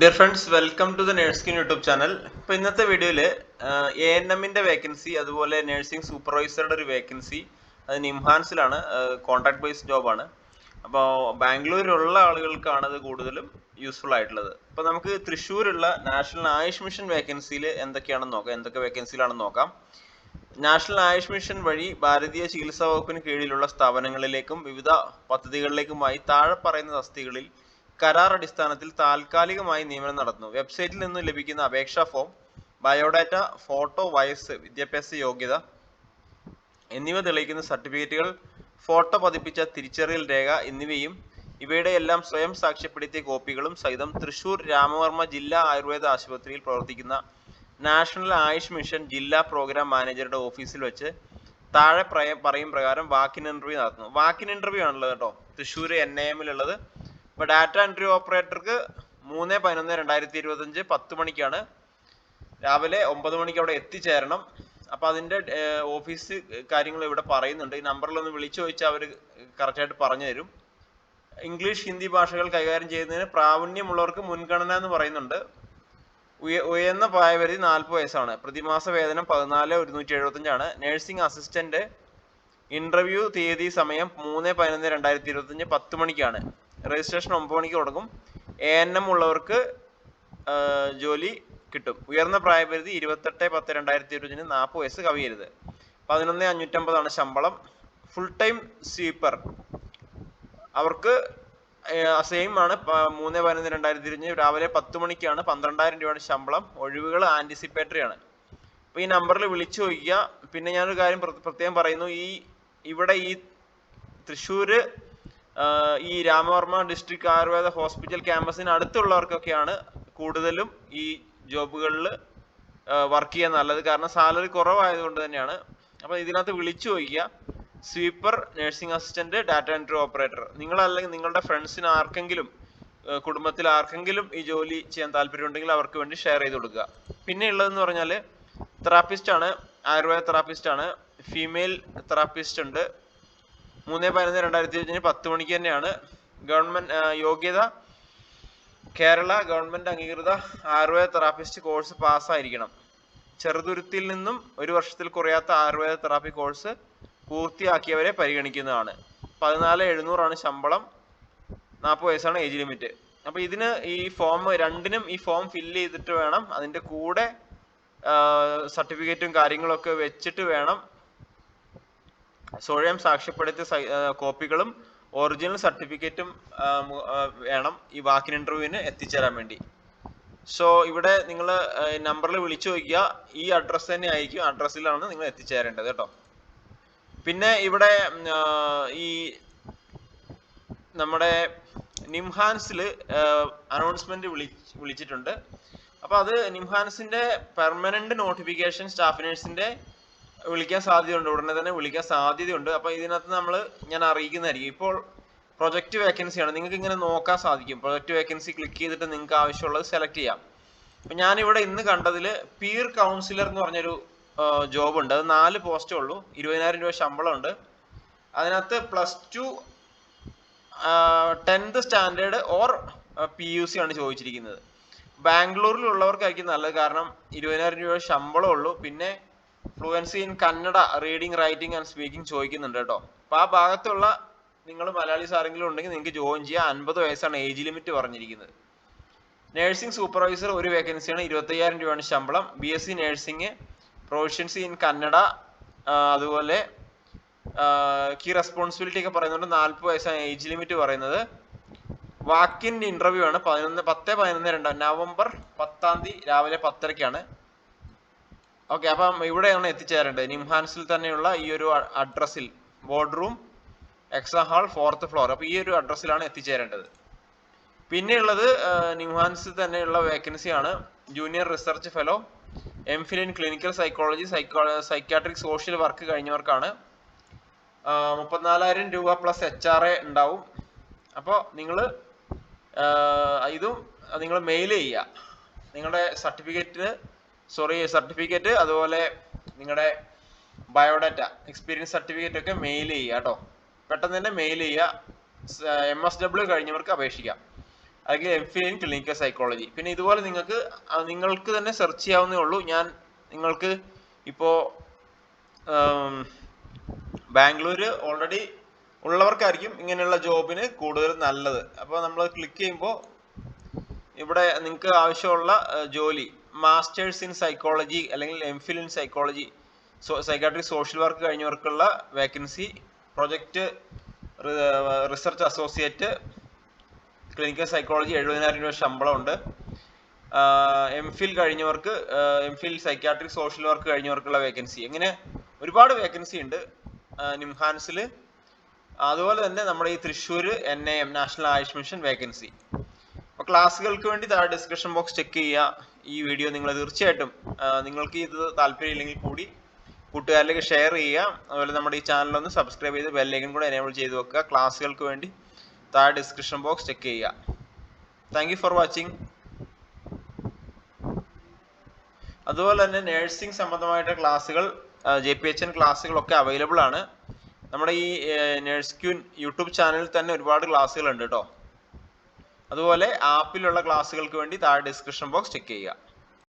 Dear friends welcome to the nursing YouTube channel ഇപ്പോൾ ഇന്നത്തെ വീഡിയോയിൽ എ എൻ എമ്മിന്റെ വേക്കൻസി അതുപോലെ നേഴ്സിംഗ് സൂപ്പർവൈസറുടെ ഒരു വേക്കൻസി അത് നിംഹാൻസിലാണ് കോൺട്രാക്ട് ബേസ്ഡ് ജോബാണ് അപ്പോൾ ബാംഗ്ലൂരിലുള്ള ആളുകൾക്കാണ് അത് കൂടുതലും യൂസ്ഫുൾ ആയിട്ടുള്ളത്. അപ്പോൾ നമുക്ക് തൃശ്ശൂരുള്ള നാഷണൽ ആയുഷ് മിഷൻ വേക്കൻസിയിൽ എന്തൊക്കെയാണെന്ന് നോക്കാം എന്തൊക്കെ വേക്കൻസിയിലാണെന്ന് നോക്കാം. നാഷണൽ ആയുഷ് മിഷൻ വഴി ഭാരതീയ ചികിത്സാ വകുപ്പിന് കീഴിലുള്ള സ്ഥാപനങ്ങളിലേക്കും വിവിധ പദ്ധതികളിലേക്കുമായി താഴെ പറയുന്ന തസ്തികളിൽ കരാർ അടിസ്ഥാനത്തിൽ താൽക്കാലികമായി നിയമനം നടത്തുന്നു. വെബ്സൈറ്റിൽ നിന്ന് ലഭിക്കുന്ന അപേക്ഷാ ഫോം ബയോഡാറ്റ ഫോട്ടോ വയസ്സ് വിദ്യാഭ്യാസ യോഗ്യത എന്നിവ തെളിയിക്കുന്ന സർട്ടിഫിക്കറ്റുകൾ ഫോട്ടോ പതിപ്പിച്ച തിരിച്ചറിയൽ രേഖ എന്നിവയും ഇവയുടെ എല്ലാം സ്വയം സാക്ഷ്യപ്പെടുത്തിയ കോപ്പികളും സഹിതം തൃശൂർ രാമവർമ്മ ജില്ലാ ആയുർവേദ ആശുപത്രിയിൽ പ്രവർത്തിക്കുന്ന നാഷണൽ ആയുഷ് മിഷൻ ജില്ലാ പ്രോഗ്രാം മാനേജറുടെ ഓഫീസിൽ വെച്ച് താഴെ പറയും പ്രകാരം വാക്കിൻ ഇന്റർവ്യൂ നടത്തുന്നു. വാക്കിൻ ഇന്റർവ്യൂ ആണുള്ളത് കേട്ടോ. തൃശ്ശൂർ എൻ ഐ എമ്മിലുള്ളത് ഇപ്പോൾ ഡാറ്റ എൻട്രി ഓപ്പറേറ്റർക്ക് മൂന്ന് പതിനൊന്ന് രണ്ടായിരത്തി ഇരുപത്തഞ്ച് പത്ത് മണിക്കാണ്. രാവിലെ ഒമ്പത് മണിക്ക് അവിടെ എത്തിച്ചേരണം. അപ്പോൾ അതിന്റെ ഓഫീസ് കാര്യങ്ങൾ ഇവിടെ പറയുന്നുണ്ട്. ഈ നമ്പറിൽ ഒന്ന് വിളിച്ചു ചോദിച്ചാൽ അവർ കറക്റ്റായിട്ട് പറഞ്ഞു തരും. ഇംഗ്ലീഷ് ഹിന്ദി ഭാഷകൾ കൈകാര്യം ചെയ്യുന്നതിന് പ്രാവീണ്യമുള്ളവർക്ക് മുൻഗണന എന്ന് പറയുന്നുണ്ട്. ഉയ ഉയർന്ന പ്രായപരിധി നാൽപ്പത് വയസ്സാണ്. പ്രതിമാസ വേതനം പതിനാല് ഒരുന്നൂറ്റി എഴുപത്തഞ്ചാണ് നഴ്സിംഗ് അസിസ്റ്റന്റ് ഇന്റർവ്യൂ തീയതി സമയം മൂന്ന് പതിനൊന്ന് രണ്ടായിരത്തി ഇരുപത്തഞ്ച് പത്ത് മണിക്കാണ്. രജിസ്ട്രേഷൻ ഒമ്പത് മണിക്ക് തുടങ്ങും. എ എൻ എം ഉള്ളവർക്ക് ജോലി കിട്ടും. ഉയർന്ന പ്രായപരിധി ഇരുപത്തെട്ട് പത്ത് രണ്ടായിരത്തി ഇരുപതിന് നാൽപ്പത് വയസ്സ് കവിയരുത്. പതിനൊന്ന് അഞ്ഞൂറ്റമ്പതാണ് ശമ്പളം. ഫുൾ ടൈം സ്വീപ്പർ അവർക്ക് സെയിം ആണ്. മൂന്ന് പതിനൊന്ന് രണ്ടായിരത്തി ഇരുപത്തിന് രാവിലെ പത്ത് മണിക്കാണ് പന്ത്രണ്ടായിരം രൂപയാണ് ശമ്പളം. ഒഴിവുകൾ ആന്റിസിപ്പേറ്ററി ആണ്. അപ്പോൾ ഈ നമ്പറിൽ വിളിച്ചു ചോദിക്കുക. പിന്നെ ഞാനൊരു കാര്യം പ്ര- പ്രത്യേകം പറയുന്നു. ഈ ഇവിടെ ഈ തൃശ്ശൂര് ആ, ഈ രാമവർമ്മ ഡിസ്ട്രിക്ട് ആയുർവേദ ഹോസ്പിറ്റൽ ക്യാമ്പസിന് അടുത്തുള്ളവർക്കൊക്കെയാണ് കൂടുതലും ഈ ജോബുകളിൽ വർക്ക് ചെയ്യാൻ നല്ലത്. കാരണം സാലറി കുറവായതുകൊണ്ട് തന്നെയാണ്. അപ്പോൾ ഇതിനകത്ത് വിളിച്ചു ചോദിക്കുക. Sweeper nursing assistant data entry operator നിങ്ങളല്ലെങ്കിൽ നിങ്ങളുടെ ഫ്രണ്ട്സിന് ആർക്കെങ്കിലും കുടുംബത്തിൽ ആർക്കെങ്കിലും ഈ ജോലി ചെയ്യാൻ താല്പര്യമുണ്ടെങ്കിൽ അവർക്ക് വേണ്ടി ഷെയർ ചെയ്ത് കൊടുക്കുക. പിന്നെ ഉള്ളതെന്ന് പറഞ്ഞാൽ തെറാപ്പിസ്റ്റ് ആണ് ആയുർവേദ തെറാപ്പിസ്റ്റ് ആണ്. ഫീമെയിൽ തെറാപ്പിസ്റ്റ് ഉണ്ട്. മൂന്ന് പതിനൊന്ന് രണ്ടായിരത്തി ഇരുപത്തിന് പത്ത് മണിക്ക് തന്നെയാണ് ഗവൺമെന്റ് യോഗ്യത കേരള ഗവൺമെന്റ് അംഗീകൃത ആയുർവേദ തെറാപ്പിസ്റ്റ് കോഴ്സ് പാസ്സായിരിക്കണം. ചെറുതുരുത്തിൽ നിന്നും ഒരു വർഷത്തിൽ കുറയാത്ത ആയുർവേദ തെറാപ്പി കോഴ്സ് പൂർത്തിയാക്കിയവരെ പരിഗണിക്കുന്നതാണ്. പതിനാല് എഴുന്നൂറാണ് ശമ്പളം നാൽപ്പത് വയസ്സാണ് ഏജ് ലിമിറ്റ്. അപ്പോൾ ഇതിന് ഈ ഫോം രണ്ടിനും ഈ ഫോം ഫില്ല് ചെയ്തിട്ട് വേണം അതിന്റെ കൂടെ സർട്ടിഫിക്കറ്റും കാര്യങ്ങളൊക്കെ വെച്ചിട്ട് വേണം സ്വയം സാക്ഷ്യപ്പെടുത്തിയ കോപ്പികളും ഒറിജിനൽ സർട്ടിഫിക്കറ്റും വേണം ഈ വാക്കിൻ ഇന്റർവ്യൂവിന് എത്തിച്ചേരാൻ വേണ്ടി. സോ ഇവിടെ നിങ്ങൾ നമ്പറിൽ വിളിച്ചു നോക്കുക ഈ അഡ്രസ്സ് തന്നെ ആയിരിക്കും അഡ്രസ്സിലാണ് നിങ്ങൾ എത്തിച്ചേരേണ്ടത് കേട്ടോ. പിന്നെ ഇവിടെ ഈ നമ്മുടെ നിംഹാൻസിൽ അനൗൺസ്മെന്റ് വിളി വിളിച്ചിട്ടുണ്ട്. അപ്പോൾ അത് നിംഹാൻസിന്റെ പെർമനന്റ് നോട്ടിഫിക്കേഷൻ സ്റ്റാഫ് നേഴ്സിന്റെ വിളിക്കാൻ സാധ്യതയുണ്ട്. ഉടനെ തന്നെ വിളിക്കാൻ സാധ്യതയുണ്ട്. അപ്പോൾ ഇതിനകത്ത് നമ്മൾ ഞാൻ അറിയിക്കുന്നതായിരിക്കും. ഇപ്പോൾ പ്രൊജക്റ്റ് വേക്കൻസിയാണ് നിങ്ങൾക്ക് ഇങ്ങനെ നോക്കാൻ സാധിക്കും. പ്രൊജക്റ്റ് വേക്കൻസി ക്ലിക്ക് ചെയ്തിട്ട് നിങ്ങൾക്ക് ആവശ്യമുള്ളത് സെലക്ട് ചെയ്യാം. അപ്പം ഞാനിവിടെ ഇന്ന് കണ്ടതിൽ പീർ കൗൺസിലർ എന്ന് പറഞ്ഞൊരു ജോബ് ഉണ്ട്. അത് നാല് പോസ്റ്റേ ഉള്ളൂ. ഇരുപതിനായിരം രൂപ ശമ്പളം ഉണ്ട് അതിനകത്ത് plus two tenth standard or P U C ആണ് ചോദിച്ചിരിക്കുന്നത്. ബാംഗ്ലൂരിലുള്ളവർക്കായിരിക്കും നല്ലത്. കാരണം ഇരുപതിനായിരം രൂപ ശമ്പളം ഉള്ളൂ പിന്നെ fluency in Kannada reading writing and speaking ചോദിക്കുന്നുണ്ട് കേട്ടോ. അപ്പോൾ ആ ഭാഗത്തുള്ള നിങ്ങൾ മലയാളീസ് ആരെങ്കിലും ഉണ്ടെങ്കിൽ നിങ്ങൾക്ക് ജോയിൻ ചെയ്യാം. അൻപത് വയസ്സാണ് ഏജ് ലിമിറ്റ് പറഞ്ഞിരിക്കുന്നത്. നഴ്സിംഗ് സൂപ്പർവൈസർ ഒരു വേക്കൻസിയാണ് ഇരുപത്തയ്യായിരം രൂപയാണ് ശമ്പളം. B S C nursing proficiency in Kannada അതുപോലെ കീ റെസ്പോൺസിബിലിറ്റി ഒക്കെ പറയുന്നുണ്ട് നാൽപ്പത് വയസ്സാണ് ഏജ് ലിമിറ്റ് പറയുന്നത്. വാക്കിൻ ഇന്റർവ്യൂ ആണ്. പതിനൊന്ന് പത്ത് പതിനൊന്ന് രണ്ടാം നവംബർ പത്താം തീയതി രാവിലെ പത്തരയ്ക്കാണ്. ഓക്കെ അപ്പം ഇവിടെയാണ് എത്തിച്ചേരേണ്ടത്. നിംഹാൻസിൽ തന്നെയുള്ള ഈ ഒരു അഡ്രസ്സിൽ board room exam hall fourth floor അപ്പോൾ ഈ ഒരു അഡ്രസ്സിലാണ് എത്തിച്ചേരേണ്ടത്. പിന്നെയുള്ളത് നിംഹാൻസിൽ തന്നെയുള്ള വേക്കൻസി ആണ്. Junior research fellow M Phil in clinical psychology psycho psychiatric social work കഴിഞ്ഞവർക്കാണ് മുപ്പത്തിനാലായിരം രൂപ പ്ലസ് എച്ച് ആർ എ ഉണ്ടാവും. അപ്പോൾ നിങ്ങൾ ഇതും നിങ്ങൾ മെയിൽ ചെയ്യുക. നിങ്ങളുടെ സർട്ടിഫിക്കറ്റ് സോറി സർട്ടിഫിക്കറ്റ് അതുപോലെ നിങ്ങളുടെ ബയോഡാറ്റ എക്സ്പീരിയൻസ് സർട്ടിഫിക്കറ്റ് ഒക്കെ മെയിൽ ചെയ്യുക കേട്ടോ. പെട്ടെന്ന് തന്നെ മെയിൽ ചെയ്യുക. എം എസ് ഡബ്ല്യു കഴിഞ്ഞവർക്ക് അപേക്ഷിക്കാം അല്ലെങ്കിൽ M Phil in clinical psychology പിന്നെ ഇതുപോലെ നിങ്ങൾക്ക് നിങ്ങൾക്ക് തന്നെ സെർച്ച് ചെയ്യാവുന്നേ ഉള്ളൂ. ഞാൻ നിങ്ങൾക്ക് ഇപ്പോൾ ബാംഗ്ലൂര് ഓൾറെഡി ഉള്ളവർക്കായിരിക്കും ഇങ്ങനെയുള്ള ജോബിന് കൂടുതൽ നല്ലത്. അപ്പോൾ നമ്മൾ ക്ലിക്ക് ചെയ്യുമ്പോൾ ഇവിടെ നിങ്ങൾക്ക് ആവശ്യമുള്ള ജോലി. മാസ്റ്റേഴ്സ് ഇൻ സൈക്കോളജി അല്ലെങ്കിൽ M Phil in psychology psychiatry social work കഴിഞ്ഞവർക്കുള്ള vacancy project research associate clinical psychology എഴുപതിനായിരം രൂപ ശമ്പളമുണ്ട്. M Phil കഴിഞ്ഞവർക്ക് M Phil psychiatric social work കഴിഞ്ഞവർക്കുള്ള vacancy ഇങ്ങനെ ഒരുപാട് വേക്കൻസി ഉണ്ട് നിംഹാൻസിൽ അതുപോലെ തന്നെ നമ്മുടെ ഈ Thrissur N A M National Ayush Mission vacancy അപ്പോൾ ക്ലാസ്സുകൾക്ക് വേണ്ടി താഴെ ഡിസ്ക്രിപ്ഷൻ ബോക്സ് ചെക്ക് ചെയ്യുക. ഈ വീഡിയോ നിങ്ങൾ തീർച്ചയായിട്ടും നിങ്ങൾക്ക് ഇത് താല്പര്യമില്ലെങ്കിൽ കൂടി കൂട്ടുകാരിലേക്ക് ഷെയർ ചെയ്യുക. അതുപോലെ നമ്മുടെ ഈ ചാനൽ ഒന്ന് സബ്സ്ക്രൈബ് ചെയ്ത് ബെല്ലൈക്കൻ കൂടെ എനേബിൾ ചെയ്ത് വെക്കുക. ക്ലാസ്സുകൾക്ക് വേണ്ടി താഴെ ഡിസ്ക്രിപ്ഷൻ ബോക്സ് ചെക്ക് ചെയ്യുക. താങ്ക് ഫോർ വാച്ചിങ് അതുപോലെ തന്നെ നേഴ്സിംഗ് സംബന്ധമായിട്ട് ക്ലാസ്സുകൾ ജെ പി എച്ച് എൻ ക്ലാസ്സുകളൊക്കെ അവൈലബിൾ ആണ്. നമ്മുടെ ഈ നേഴ്സ് ക്യൂൻ യൂട്യൂബ് ചാനലിൽ തന്നെ ഒരുപാട് ക്ലാസ്സുകൾ ഉണ്ട് കേട്ടോ അതുപോലെ ആപ്പിലുള്ള ക്ലാസ്സുകൾക്ക് വേണ്ടി താഴെ ഡിസ്ക്രിപ്ഷൻ ബോക്സ് ചെക്ക് ചെയ്യുക.